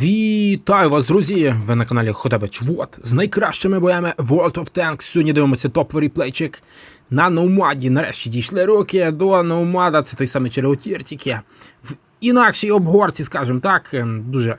Вітаю вас, друзі! Ви на каналі Ходебич Вот з найкращими боями World of Tanks. Сьогодні дивимося топовий плейчик на Номаді. Нарешті дійшли руки до Номада, Це той самий Череотір, тільки в інакшій обгорці, скажімо так, ем, дуже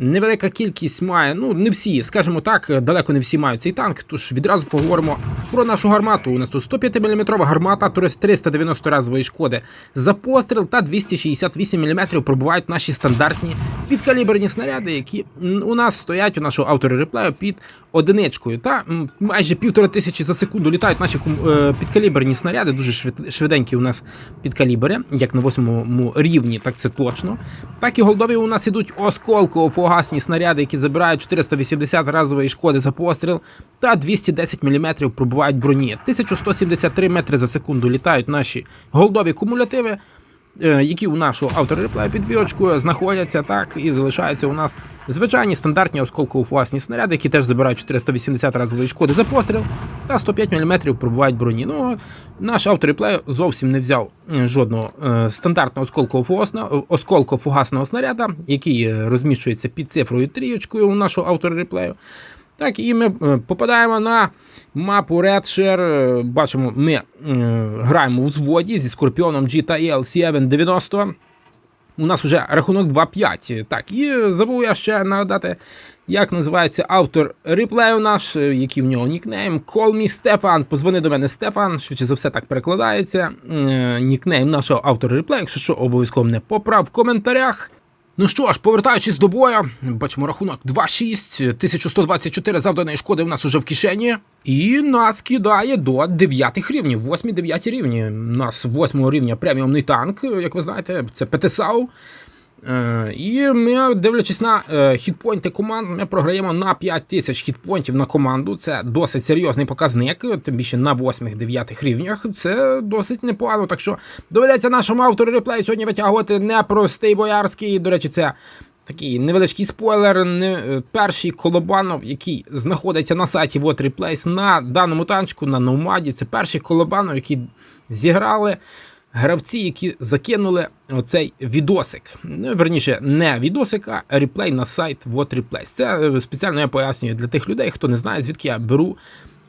невелика кількість має. Ну, не всі, скажімо так, далеко не всі мають цей танк. Тож відразу поговоримо про нашу гармату. У нас тут 105 мм гармата, 390 разової шкоди за постріл та 268 мм пробувають наші стандартні підкаліберні снаряди, які у нас стоять у нашого автора реплею під одиничкою. Та майже півтора тисячі за секунду літають наші е, підкаліберні снаряди, дуже швиденькі у нас підкалібери, як на восьмому рівні, так це точно. Так і голдові у нас ідуть осколково-фугасні снаряди, які забирають 480 разової шкоди за постріл та 210 мм пробувають броні. 1173 метри за секунду літають наші голдові кумулятиви які у нашого автора реплею під вілочкою знаходяться так і залишаються у нас звичайні стандартні осколково-фугасні снаряди, які теж забирають 480 разової шкоди за постріл та 105 мм пробувають броні. Ну, наш автор реплею зовсім не взяв е, жодного е, стандартного осколково-фугасного снаряда, який е, розміщується під цифрою трієчкою у нашого автора реплею. Так, і ми е, попадаємо на мапу Redshare. Е, Бачимо, ми е, граємо у взводі зі Скорпіоном GTL C790. У нас вже рахунок 2-5. Так, і забув я ще нагадати, як називається автор реплею наш, який в нього нікнейм. Call me Стефан. Позвони до мене Стефан. Швидше за все так перекладається. Нікнейм нашого автора реплею. Якщо що, обов'язково мене поправ в коментарях. Ну що ж, повертаючись до бою, бачимо рахунок 2-6, 1124 завданої шкоди в нас уже в кишені. І нас кидає до 9 рівнів, 8-9 рівні. У нас 8 рівня преміумний танк, як ви знаєте, це ПТСАУ. Е, і ми, дивлячись на е, хітпойнти команд, ми програємо на 5 тисяч хітпойнтів на команду. Це досить серйозний показник, тим більше на 8-9 рівнях. Це досить непогано. Так що доведеться нашому автору реплею сьогодні витягувати непростий боярський. До речі, це такий невеличкий спойлер. Не, е, перший колобанов, який знаходиться на сайті Вот Replays на даному танчику, на Номаді. Це перший колобанов, який зіграли гравці, які закинули оцей відосик. Ну, верніше, не відосик, а реплей на сайт Вот Replays. Це е, спеціально я пояснюю для тих людей, хто не знає, звідки я беру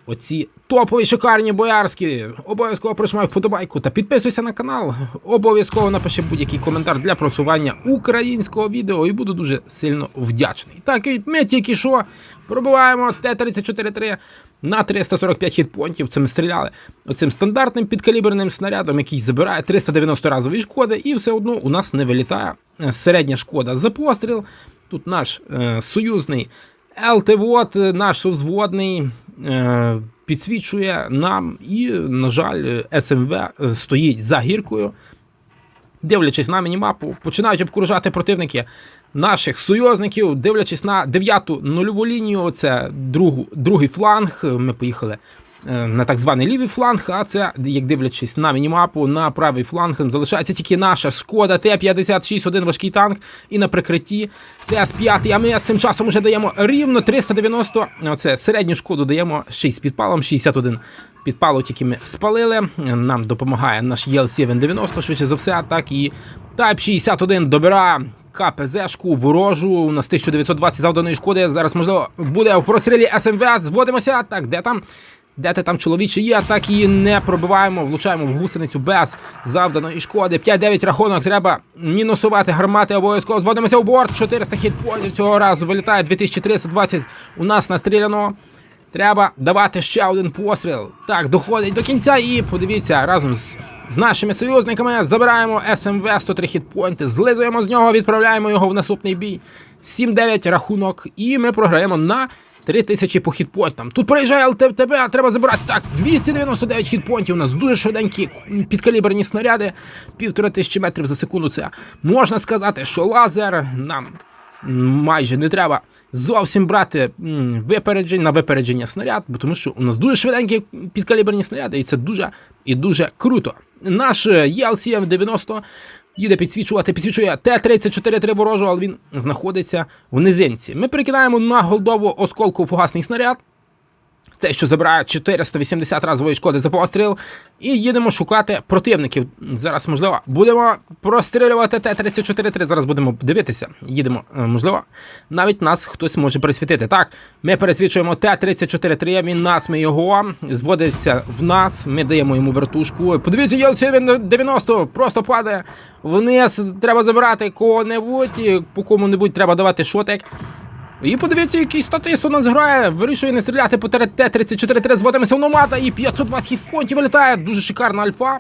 оці топові шикарні боярські. Обов'язково прожимай вподобайку та підписуйся на канал. Обов'язково напиши будь-який коментар для просування українського відео і буду дуже сильно вдячний. Так, і ми тільки що пробиваємо Т-34-3 на 345 хітпонтів. Це ми стріляли оцим стандартним підкаліберним снарядом, який забирає 390 разової шкоди, і все одно у нас не вилітає е, середня шкода за постріл. Тут наш е, союзний ЛТВОД, наш совзводний, е, підсвічує нам, і, на жаль, СМВ е, стоїть за гіркою. Дивлячись на мінімапу, починають обкружати противники наших союзників, дивлячись на дев'яту нульову лінію, це другу, другий фланг. Ми поїхали на так званий лівий фланг, а це, як дивлячись на мінімапу, на правий фланг залишається тільки наша шкода Т-56, один важкий танк, і на прикритті ТС-5. А ми цим часом вже даємо рівно 390. Оце середню шкоду даємо ще й з підпалом 61. Підпалу тільки ми спалили. Нам допомагає наш ЄЛ-790, швидше за все, так і Type 61 добирає КПЗ-шку ворожу. У нас 1920 завданої шкоди. Зараз, можливо, буде в прострілі СМВ. Зводимося. Так, де там? Де ти там чоловіче є, так і не пробиваємо, влучаємо в гусеницю без завданої шкоди. 5-9 рахунок, треба мінусувати гармати, обов'язково зводимося в борт. 400 хітпоінтів цього разу вилітає 2320 у нас настріляно. Треба давати ще один постріл. Так, доходить до кінця і подивіться, разом з, з нашими союзниками забираємо СМВ 103 хітпойнти, злизуємо з нього, відправляємо його в наступний бій. 7-9 рахунок, і ми програємо на 3000 по хітпойнтам. Тут приїжджає ЛТБ, а треба забирати. Так, 299 хітпойнтів. У нас дуже швиденькі підкаліберні снаряди, півтора тисячі метрів за секунду. Це можна сказати, що лазер нам майже не треба зовсім брати випереджень на випередження снаряд, бо тому що у нас дуже швиденькі підкаліберні снаряди, і це дуже і дуже круто. Наш е, ELCM 90 їде підсвічувати, підсвічує Т-34-3 ворожу, але він знаходиться в низинці. Ми перекидаємо на голдову осколку фугасний снаряд. Цей, що забирає 480 разової шкоди за постріл. І їдемо шукати противників. Зараз, можливо, будемо прострілювати Т-34-3. Зараз будемо дивитися. Їдемо, Е, можливо, навіть нас хтось може присвітити. Так, ми пересвічуємо Т-34-3, він нас, ми його, зводиться в нас, ми даємо йому вертушку. Подивіться, ЄЛЦ він 90 просто падає вниз. Треба забирати кого-небудь, по кому-небудь треба давати шотик. І подивіться, який статист у нас грає. Вирішує не стріляти по ТРТ-34-3, зводимося в номада і 520 хітпонтів вилітає. Дуже шикарна альфа.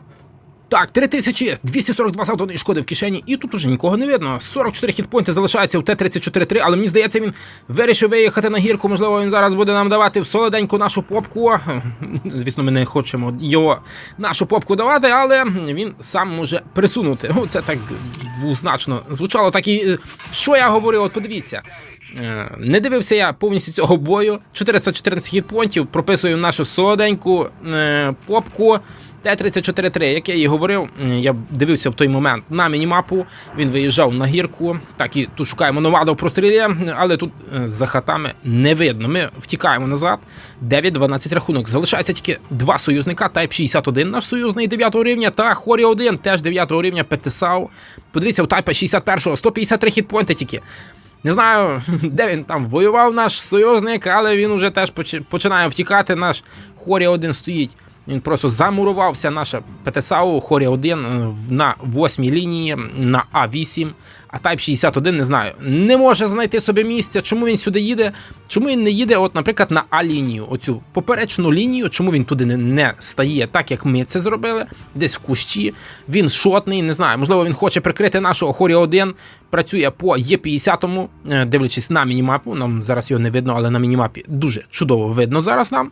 Так, 3242 завданої шкоди в кишені, і тут уже нікого не видно. 44 хітпойнти залишаються у Т-34-3, але мені здається, він вирішив виїхати на гірку. Можливо, він зараз буде нам давати в солоденьку нашу попку. Звісно, ми не хочемо його нашу попку давати, але він сам може присунути. О, Це так двозначно звучало. Так і е, що я говорив, от подивіться. Е, Не дивився я повністю цього бою. 414 хітпонтів, прописую нашу солоденьку е, попку. Т-34-3, як я і говорив, м, я дивився в той момент на мінімапу. Він виїжджав на гірку. Так і тут шукаємо новаду прострілі, але тут е, за хатами не видно. Ми втікаємо назад. 9-12 рахунок. Залишається тільки два союзника. Type 61 наш союзний 9 рівня та Хорі 1 теж 9 рівня ПТСАУ. Подивіться, у Type 61 153 хітпойнти тільки. Не знаю, де він там воював наш союзник, але він уже теж поч- починає втікати. Наш Хорі 1 стоїть. Він просто замурувався. Наша ПТСАУ Хорі 1 на 8 лінії на А8. А Type 61 не знаю. Не може знайти собі місця. Чому він сюди їде? Чому він не їде, от, наприклад, на А-лінію, оцю поперечну лінію, чому він туди не, не стає, так як ми це зробили, десь в кущі. Він шотний, не знаю. Можливо, він хоче прикрити нашого Хорі 1 працює по Є50, е, дивлячись на мінімапу. Нам зараз його не видно, але на мінімапі дуже чудово видно зараз нам.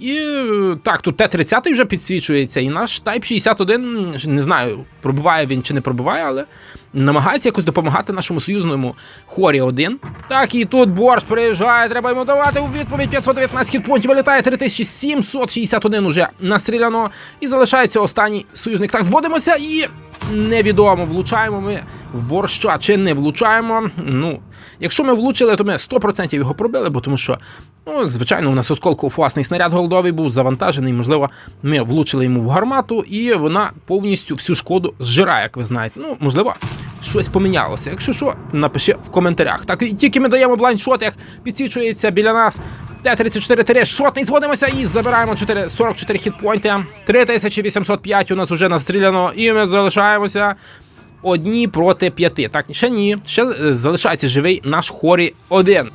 І е, так, тут Т-30 вже підсвічується, і наш Type 61, не знаю, пробиває він чи не пробиває, але намагається якось допомагати нашому союзному Хорі 1. Так, і тут борщ приїжджає, треба йому давати у відповідь 519 хітпонтів, вилітає 3761 уже настріляно. І залишається останній союзник. Так, зводимося і невідомо, влучаємо ми в борща чи не влучаємо. Ну, якщо ми влучили, то ми 100% його пробили, бо тому що, ну, звичайно, у нас осколков власний снаряд голдовий був завантажений. Можливо, ми влучили йому в гармату, і вона повністю всю шкоду зжирає, як ви знаєте. Ну, можливо, щось помінялося. Якщо що, напиши в коментарях. Так, і тільки ми даємо блайндшот, як підсвічується біля нас. Т-34 шотний, зводимося і забираємо 4, 44 хітпойнти. 3805 у нас вже настріляно, і ми залишаємося одні проти п'яти. Так, ще ні, ще е, залишається живий наш хорі один.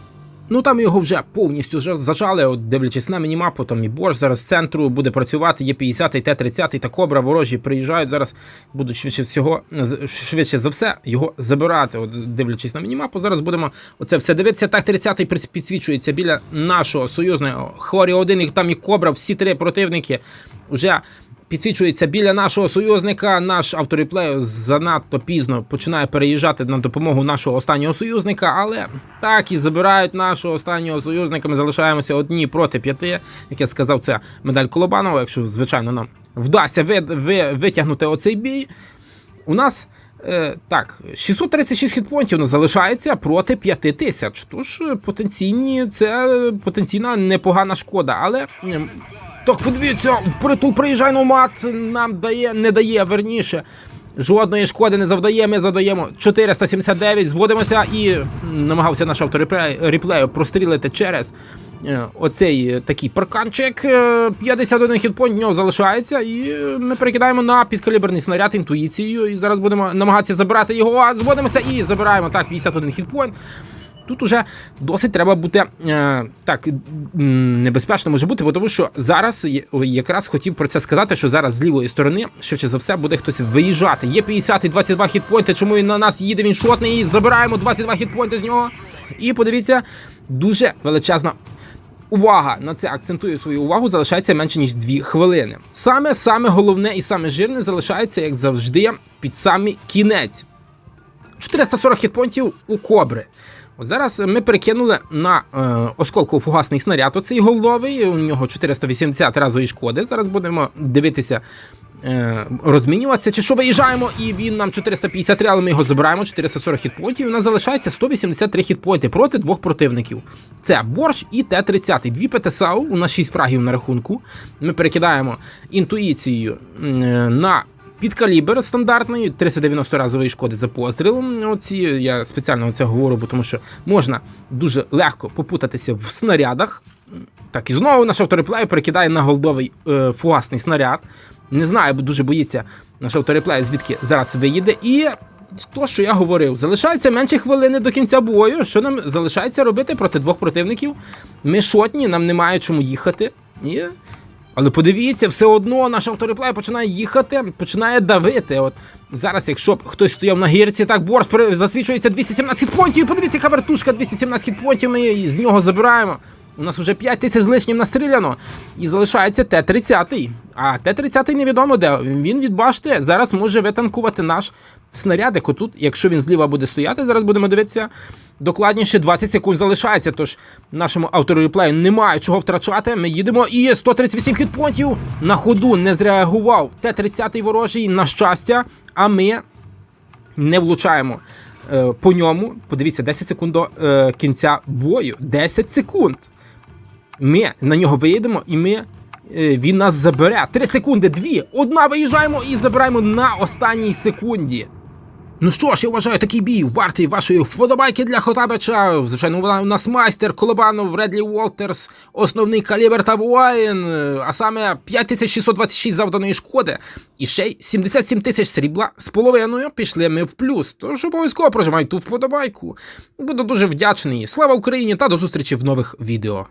Ну там його вже повністю зажали, от дивлячись на мінімапу, там і борщ зараз з центру буде працювати, є 50 й Т-30 та кобра, ворожі приїжджають зараз, будуть швидше всього, швидше за все його забирати. От дивлячись на мінімапу, зараз будемо оце все дивитися. Так, 30-й прис- підсвічується біля нашого союзного Хорі 1 і там і кобра, всі три противники вже підсвічується біля нашого союзника. Наш автореплей занадто пізно починає переїжджати на допомогу нашого останнього союзника, але так і забирають нашого останнього союзника. Ми залишаємося одні проти п'яти. Як я сказав, це медаль Колобанова. Якщо звичайно нам вдасться ви, ви, витягнути оцей бій. У нас. Е, так, 636 хітпонтів у нас залишається проти 5 тисяч. Тож е, потенційні, це потенційна непогана шкода. Але так, подивіться, впритул приїжджай номад, нам дає, не дає, верніше. Жодної шкоди не завдає, ми задаємо 479, зводимося і намагався наш автореплею прострілити через е, оцей е, такий парканчик. Е, 51 хітпойнт в нього залишається, і е, ми перекидаємо на підкаліберний снаряд інтуїцією. І зараз будемо намагатися забирати його. Зводимося і забираємо так 51 хітпойнт. Тут уже досить треба бути е, так небезпечно може бути, бо тому що зараз якраз хотів про це сказати, що зараз з лівої сторони швидше за все буде хтось виїжджати. Є 50 і 22 хітпойнти. Чому він на нас їде? Він шотний. І забираємо 22 хітпойнти з нього. І подивіться, дуже величезна. Увага на це акцентую свою увагу, залишається менше ніж 2 хвилини. Саме саме головне і саме жирне залишається, як завжди, під самий кінець. 440 хітпонтів у кобри. От зараз ми перекинули на е, осколково-фугасний снаряд. Оцей головий, у нього 480 разової шкоди. Зараз будемо дивитися е, розмінюватися, чи що виїжджаємо, і він нам 453, але ми його забираємо, 440 хітпоінтів, у нас залишається 183 хітпоінти проти двох противників. Це борщ і Т-30. Дві ПТСАУ, у нас 6 фрагів на рахунку. Ми перекидаємо інтуїцією м, е, на підкалібр стандартний, 390 разової шкоди за пострілом. Оці я спеціально це говорю, бо тому що можна дуже легко попутатися в снарядах. Так, і знову наш автореплей перекидає на голдовий е, фугасний снаряд. Не знаю, бо дуже боїться наш автореплей, звідки зараз виїде. І то, що я говорив, залишається менше хвилини до кінця бою. Що нам залишається робити проти двох противників? Ми шотні, нам немає чому їхати. І... Але подивіться, все одно наш автореплей починає їхати, починає давити. От зараз, якщо б хтось стояв на гірці, так борс засвічується 217 хітпонтів. Подивіться, яка вертушка 217 хітпонтів. Ми її з нього забираємо. У нас вже 5 тисяч з лишнім настріляно. І залишається Т-30. А Т-30 невідомо де. Він від башти зараз може витанкувати наш снарядик. Отут, якщо він зліва буде стояти, зараз будемо дивитися. Докладніше 20 секунд залишається. Тож нашому автореплею немає чого втрачати. Ми їдемо. І 138 хітпонтів на ходу не зреагував. Т-30 ворожий, на щастя. А ми не влучаємо е, по ньому. Подивіться, 10 секунд до е, кінця бою. 10 секунд. Ми на нього виїдемо і ми. е, Він нас забере. 3 секунди, 2, одна виїжджаємо і забираємо на останній секунді. Ну що ж, я вважаю, такий бій вартий вашої вподобайки для Хотабича. Звичайно, вона у нас майстер Колобанов, Редлі Уолтерс, основний калібр та воїн, а саме 5626 завданої шкоди. І ще й 77 тисяч срібла з половиною пішли ми в плюс. Тож обов'язково прожимай ту вподобайку. Буду дуже вдячний. Слава Україні та до зустрічі в нових відео.